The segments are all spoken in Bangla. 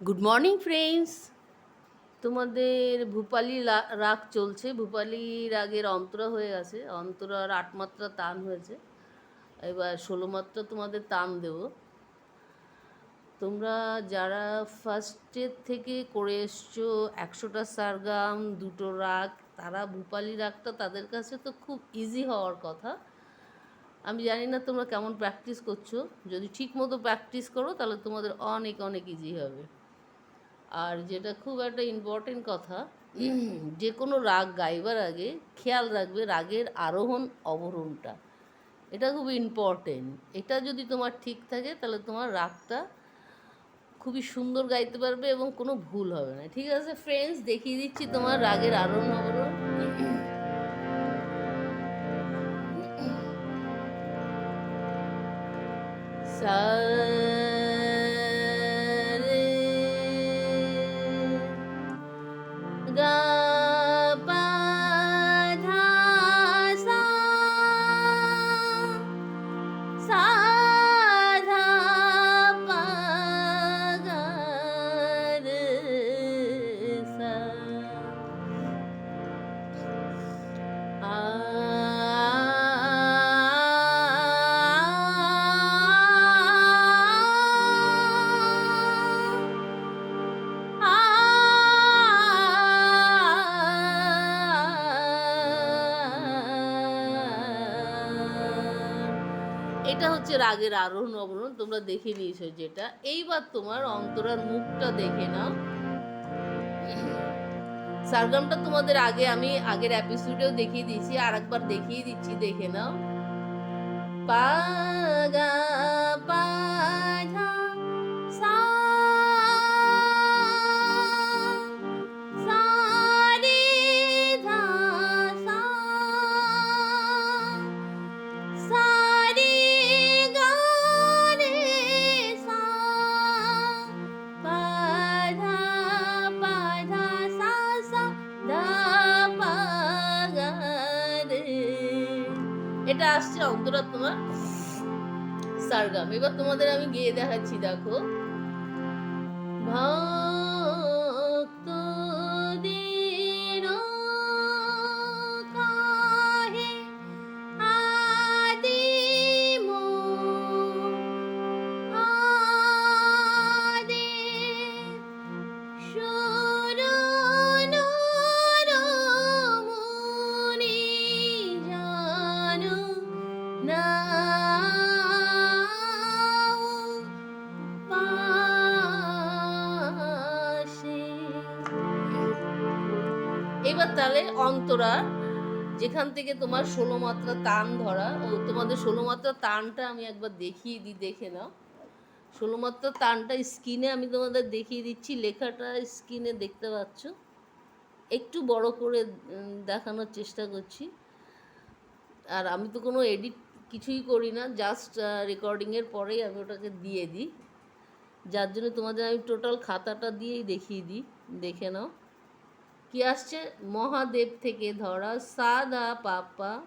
গুড মর্নিং ফ্রেন্ডস তোমাদের ভূপালি রাগ চলছে। ভূপালি রাগের অন্তরা হয়ে গেছে। অন্তরার আট মাত্রা তান হয়েছে। এবার ষোলো মাত্রা তোমাদের তান দেব। তোমরা যারা ফার্স্টের থেকে করে এসছো, একশোটা সারগাম, দুটো রাগ, তারা ভূপালি রাগটা তাদের কাছে তো খুব ইজি হওয়ার কথা। আমি জানি না তোমরা কেমন প্র্যাকটিস করছ। যদি ঠিক মতো প্র্যাকটিস করো, তাহলে তোমাদের অনেক অনেক ইজি হবে। আর যেটা খুব একটা ইম্পর্টেন্ট কথা যে কোনো রাগ গাইবার আগে খেয়াল রাখবে রাগের আরোহণ অবরোহণটা এটা খুব ইম্পর্টেন্ট এটা যদি তোমার ঠিক থাকে তাহলে তোমার রাগটা খুবই সুন্দর গাইতে পারবে এবং কোনো ভুল হবে না। ঠিক আছে ফ্রেন্ডস দেখিয়ে দিচ্ছি তোমার রাগের আরোহণ অবরোহণ সা এটা হচ্ছে রাগের আরোহণ অবরোহণ, তোমরা দেখে নিয়েছো যেটা। এইবার তোমার অন্তরার মুখটা দেখে নাও। সারগামটা তোমাদের আগে, আমি আগের এপিসোডেও দেখিয়ে দিয়েছি, আর একবার দেখিয়ে দিচ্ছি, দেখে নাও। পা গা পা এবার তোমাদের আমি গিয়ে দেখাচ্ছি দেখো। এবার তাহলে অন্তরা যেখান থেকে তোমার ষোলো মাত্রা তান ধরা, ও তোমাদের ষোলো মাত্রা তানটা আমি একবার দেখিয়ে দিই দেখে নাও। ষোলো মাত্রা তানটা স্ক্রিনে আমি তোমাদের দেখিয়ে দিচ্ছি, লেখাটা স্ক্রিনে দেখতে পাচ্ছ। একটু বড় করে দেখানোর চেষ্টা করছি। আর আমি তো কোনো এডিট কিছুই করি না, জাস্ট রেকর্ডিংয়ের পরেই আমি ওটাকে দিয়ে দিই। যার জন্য তোমাদের আমি টোটাল খাতাটা দিয়েই দেখিয়ে দিই, দেখে নাও। কি আসছে? মহাদেব থেকে ধরা সা দা পাপা,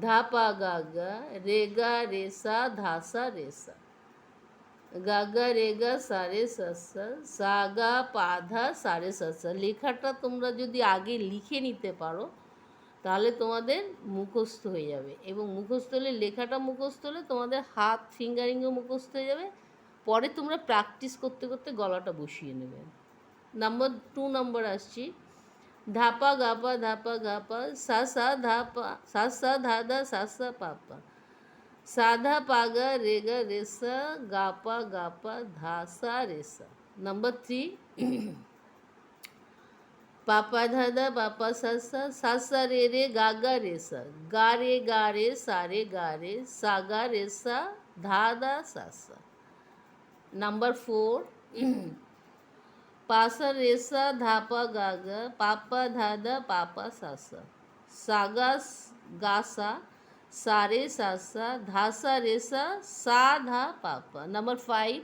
ধাপা গাগা, রেগা রেসা, ধাসা রেসা। গাগা, রেগা, সারে সাসা, সাগা, পাধা, সারে সাসা। লেখাটা তোমরা যদি আগে লিখে নিতে পারো, তাহলে তোমাদের মুখস্থ হয়ে যাবে। এবং মুখস্থ হলে, লেখাটা মুখস্থ হলে তোমাদের হাত, ফিঙ্গারিংও মুখস্থ হয়ে যাবে। পরে তোমরা প্র্যাকটিস করতে করতে গলাটা বসিয়ে নেবে। নাম্বার টু, নাম্বার আসছি। ধাপা গাপা ধাপা গাপা সা সা ধাপা সা সা ধাদা সা সা পাপা সাধা পাগা রেগা রেসা গাপা গাপা ধাসা রেসা নাম্বার থ্রি পাপা ধাদা পাপা সাসা সাসা রে রে গাগা রেসা গা রে গা রে সা রে গা রে সাগা রেসা ধাদা সাসা নাম্বার ফোর পাসা রেসা ধাপা গাগা পাপা ধাদা পাপা সাসা সাগা গাসা সারে সাসা ধাসা রেসা সা ধা পাপা নাম্বার ফাইভ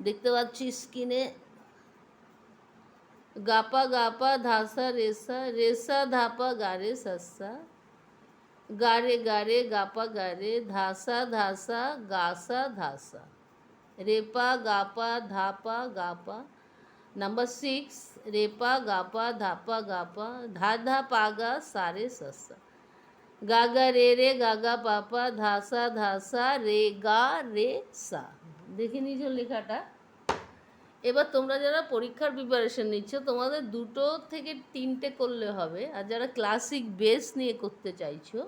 দেখতে পাচ্ছি স্ক্রিনে গাপা গাপা ধাসা রেসা রেসা ধাপা গারে সাসা গারে গারে গাপা গারে ধাসা ধাসা গাসা ধাসা রেপা গাপা ধাপা গাপা নাম্বার সিক্স রেপা গাপা ধাপা গাপা ধা ধা পাগা সারে সসা গাগা রে রে গাগা পাপা ধাসা ধাসা রে গা রে সা দেখে নিয়েছো লেখাটা এবার তোমরা যারা পরীক্ষার প্রিপারেশন নিচ্ছ, তোমাদের দুটো থেকে তিনটে করলে হবে। আর যারা ক্লাসিক বেস নিয়ে করতে চাইছো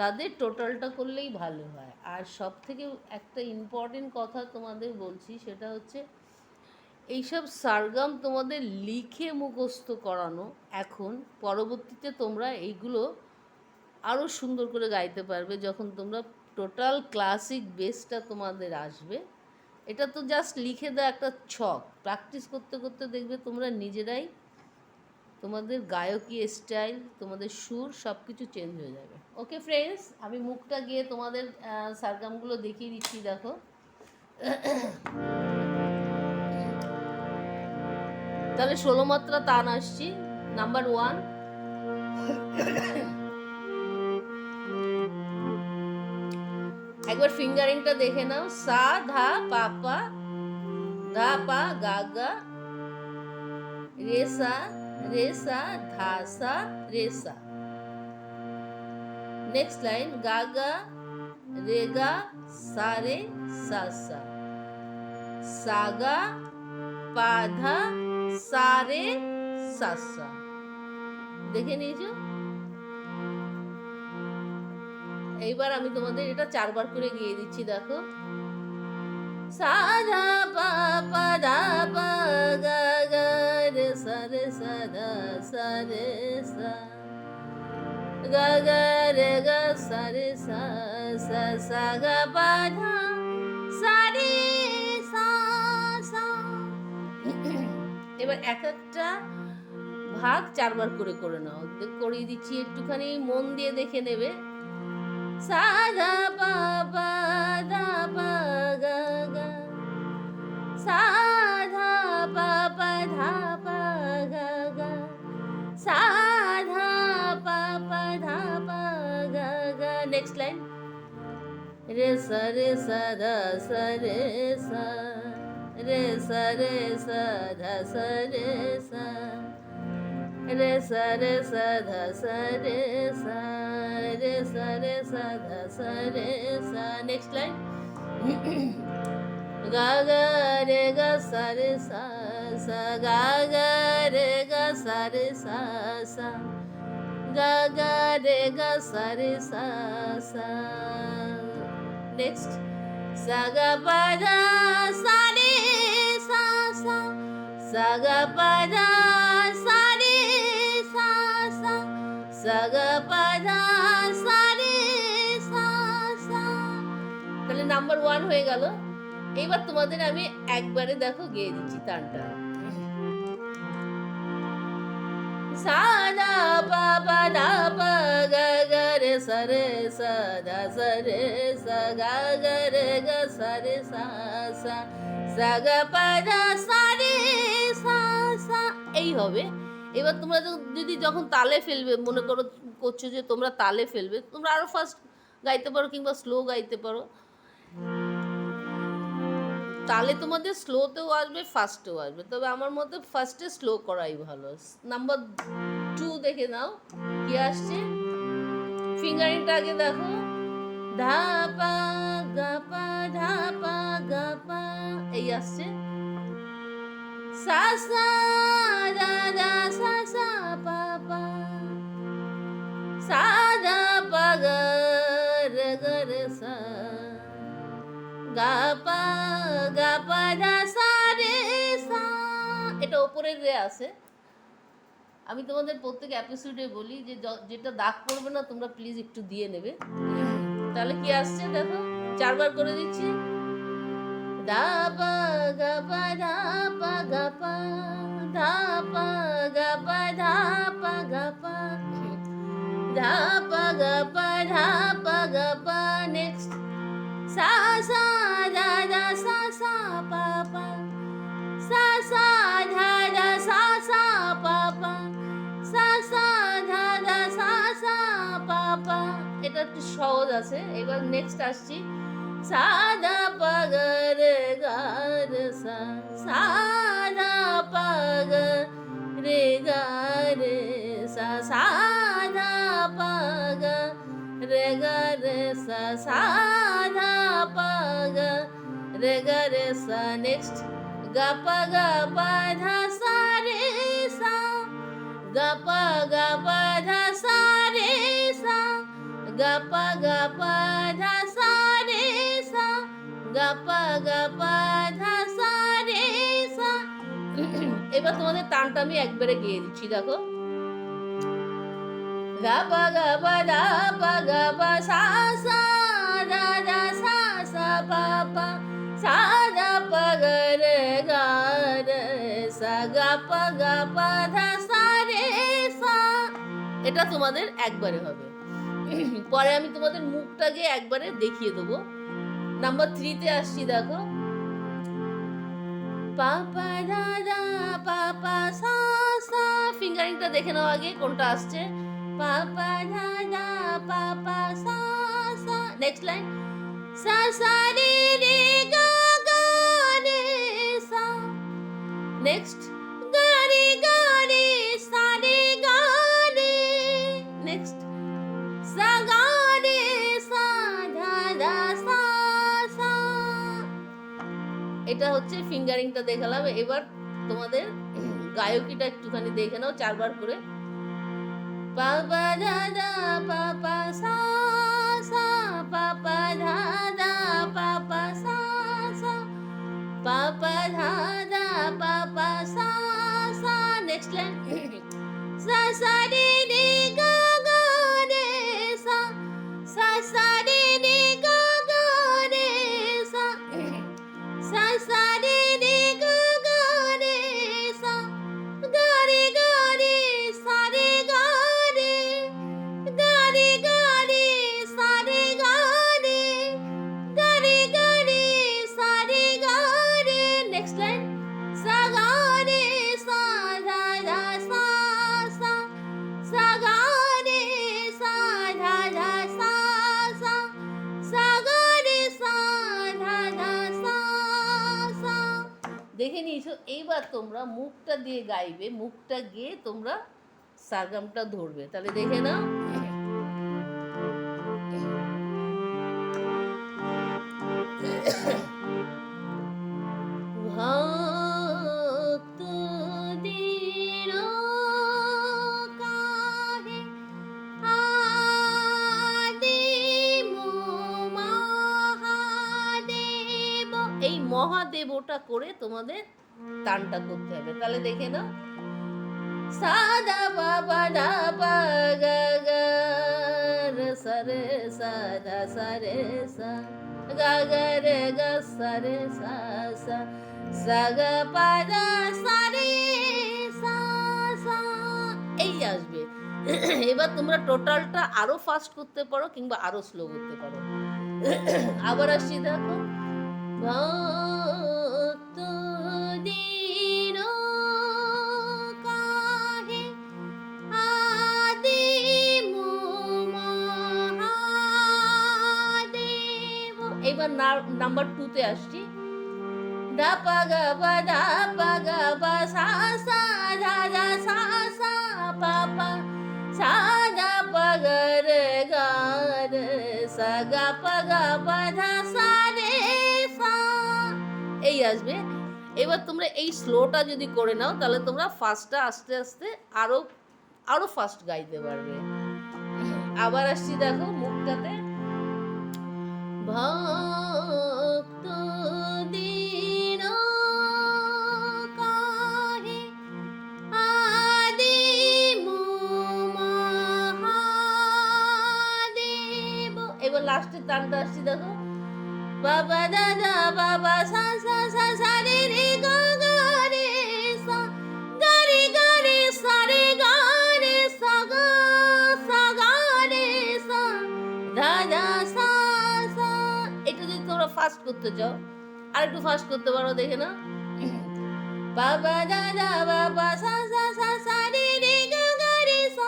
তাদের টোটালটা করলেই ভালো হয়। আর সব থেকে একটা ইম্পর্টেন্ট কথা তোমাদের বলছি সেটা হচ্ছে, এইসব সারগাম তোমাদের লিখে মুখস্থ করানো এখন পরবর্তীতে তোমরা এইগুলো আরও সুন্দর করে গাইতে পারবে যখন তোমরা টোটাল ক্লাসিক বেসটা তোমাদের আসবে। এটা তো জাস্ট লিখে দেওয়া একটা ছক। প্র্যাকটিস করতে করতে দেখবে তোমরা নিজেরাই তোমাদের গায়কী স্টাইল, তোমাদের সুর সব কিছু চেঞ্জ হয়ে যাবে। ওকে ফ্রেন্ডস আমি মুখটা গিয়ে তোমাদের সারগামগুলো দেখিয়ে দিচ্ছি, দেখো। তাহলে ষোলো মাত্রা তান আসছি। নাম্বার ওয়ান একবার ফিঙ্গারিংটা দেখে নাও। সা, ধা, পা পা। ধা, পা, গা গা। রে, সা। রে সা ধা সা রে সা নেক্সট লাইন গা গা রে গা সা রে সা সা সা গা পা ধা সা রে সা সা দেখে নিয়েছো? এইবার আমি তোমাদের এটা চারবার করে গিয়ে দিচ্ছি, দেখো। সাধা পা পা ধা পা, গা রে সা। গা গা, রে, গা সা রে সা সা সা, গা, পা, ধা। সা রে সা সা। এবার এক একটা ভাগ চারবার করে করে নাও। করিয়ে দিচ্ছি একটুখানি, মন দিয়ে দেখে নেবে। সা, ধা, পা পা, ধা, পা, গা গা। সা ধা পা পা ধা পা গা গা সা ধা পা পা ধা পা গা গা নেক্সট লাইন রে সা রে সা ধা সা রে সা রে সা রে সা ধা সা রে সা রে সা রে সা ধা সা রে সা রে সা রে সা ধা সা রে লাইন গা গা সা রে সা সা গা গা রে গা সা রে সা সা গা গা সা নেক্সট সা। গা পা ধা সা সা সা সা গা পা ধা সা সা সা সা গা পা ধা সা রে সা। সা তাহলে নাম্বার ওয়ান হয়ে গেল। এইবার তোমাদের আমি একবারে দেখো গেয়ে দিচ্ছি তানটা। সাদা পা দা পা গা রে সা রে সা দা সা গা রে গা সা রে সা সা। সা দা সা সা সা। এই হবে। এবার তোমরা যদি যখন তালে ফেলবে, মনে করো করছ যে তোমরা তালে ফেলবে, তোমরা আরও ফার্স্ট গাইতে পারো কিংবা স্লো গাইতে পারো। তালে তোমাদের স্লোতেও আসবে ফাস্টেও আসবে। তবে আমার মতে ফার্স্টে স্লো করাই ভালো। নাম্বার টু দেখে নাও, কি আসছে? ফিঙ্গারিংটা আগে দেখো। ধাপা, গাপা ধাপা, গাপা, এই আসছে। সা সা দা দা সা এটা ওপরের রে আছে। আমি তোমাদের প্রত্যেক এপিসোডে বলি যে যেটা দাগ পড়বে না, তোমরা প্লিজ একটু দিয়ে নেবে। তাহলে কি আসছে দেখো? চারবার করে দিচ্ছি। ধা পা, গা পা ধা পা, গা পা, ধা পা, গা পা, ধা পা, গা পা। ধা পা, গা পা, ধা এটা একটু সহজ আছে। এবার নেক্সট আসছি। সা ধা পা গা রে সা ধা গা রে গা রে সা সা ধা গা রে গা রে সা সা ধা গা রে গা রে সা। নেক্সট গা পা গা পা ধা সা রে সা, গা পা গা পা ধা ধা সা রে সা গা পা গা পা ধা সা রে এবার তোমাদের তানটা আমি একবারে গিয়ে দিচ্ছি, দেখো। গা পা গা দা গা পা সা সা দা সা সা পা সা দা পা গা রে গা রে সা গা পা গা পা ধা সা রে সা এটা তোমাদের একবারে হবে। পরে আমি তোমাদের মুখটাকে একবারে দেখিয়ে দেবো। নাম্বার থ্রিতে আসছি, দেখো। পাপা দাদা, পাপা সা সা ফিঙ্গারিংটা দেখে নাও আগে, কোনটা আসছে? পাপা দাদা, পাপা সা সা নেক্সট লাইন সা সা রে রে গা গা রে সা। নেক্সট এটা হচ্ছে ফিঙ্গারিংটা দেখালাম। এবার তোমাদের গায়কিটা একটুখানি দেখে নাও চারবার করে। পাপা দাদা পাপা সা সা পাপা দাদা তোমরা মুখটা দিয়ে গাইবে, মুখটা গিয়ে তোমরা সারগামটা ধরবে। তাহলে দেখে নাও। এই মহাদেবটা করে তোমাদের তানটা করতে হবে। তাহলে দেখে নাও। সাদা বাবা দা গা গা, রে সা, রে সাদা সা রে সা, গা গা, রে গা, সা, রে সা সা সা, গা, পা দা সা, রে সা সা। এই আসবে। এবার তোমরা টোটালটা আরও ফাস্ট করতে পারো কিংবা আরও স্লো করতে পারো। আবার আসছি দেখো। এবার নাম্বার টুতে আসছি। দা পা গা পা দা পা গা পা সা সা ধা ধা সা সা, পা পা। সা দা গা, রে সা, গা, পা গা, পা ধা সা, রে, সা। এই আসবে। এবার তোমরা এই স্লোটা যদি করে নাও, তাহলে তোমরা ফার্স্টটা আস্তে আস্তে আরও আরও ফাস্ট গাইতে পারবে। আবার আসছি দেখো মুখটাতে। এবার লাস্টের তানটা আসছি দেখো। বাবা দাদা, বাবা করতে চাও? আর একটু ফাস্ট করতে পারো, দেখে না বাবা, দাদা, বাবা, সা সা সা সা, রে রে, গা গা, রে, সা,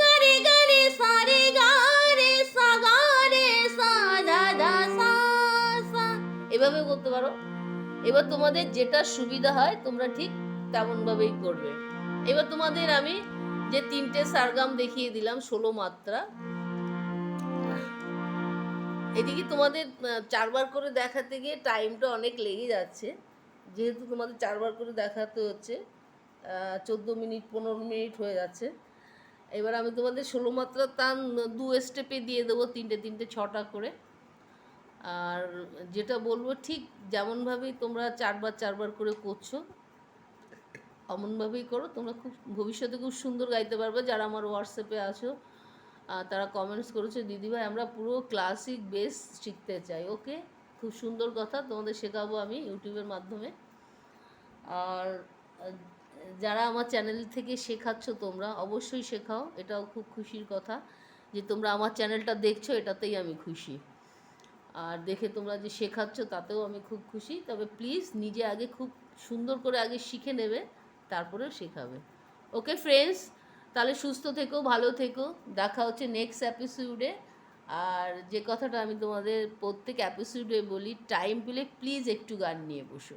গা, রে গা, রে, সা, রে, গা, রে, সা, গা, রে, সা ধা সা সা। এভাবে করতে পারো। এবার তোমাদের যেটা সুবিধা হয়, তোমরা ঠিক তেমনভাবেই করবে। এবার তোমাদের আমি যে তিনটে সারগাম দেখিয়ে দিলাম, ষোলো মাত্রা। এদিকে তোমাদের চারবার করে দেখাতে গিয়ে টাইমটা অনেক লেগে যাচ্ছে। যেহেতু তোমাদের চারবার করে দেখাতে হচ্ছে চোদ্দ মিনিট, পনেরো মিনিট হয়ে যাচ্ছে। এবার আমি তোমাদের ষোলো মাত্রা টান দু স্টেপে দিয়ে দেবো তিনটে তিনটে, ছটা করে। আর যেটা বলব, ঠিক যেমনভাবেই তোমরা চারবার চারবার করে করছ, অমনভাবেই করো। তোমরা খুব, ভবিষ্যতে খুব সুন্দর গাইতে পারবে। যারা আমার হোয়াটসঅ্যাপে আছো তারা কমেন্টস করেছে, দিদিভাই, আমরা পুরো ক্লাসিক বেস শিখতে চাই ওকে খুব সুন্দর কথা, তোমাদের শেখাবো আমি ইউটিউবের মাধ্যমে। আর, যারা আমার চ্যানেল থেকে শেখাচ্ছ তোমরা, অবশ্যই শেখাও, এটাও খুব খুশির কথা যে তোমরা আমার চ্যানেলটা দেখছ, এটাতেই আমি খুশি। আর দেখে তোমরা যে শেখাচ্ছ, তাতেও আমি খুব খুশি। তবে প্লিজ নিজে আগে খুব সুন্দর করে আগে শিখে নেবে তারপরে শেখাবে। ওকে ফ্রেন্ডস তাহলে সুস্থ থেকো, ভালো থেকো। দেখা হচ্ছে নেক্সট অ্যাপিসোডে আর যে কথাটা আমি তোমাদের প্রত্যেক অ্যাপিসোডে বলি টাইম পেলে প্লিজ একটু গান নিয়ে বসো।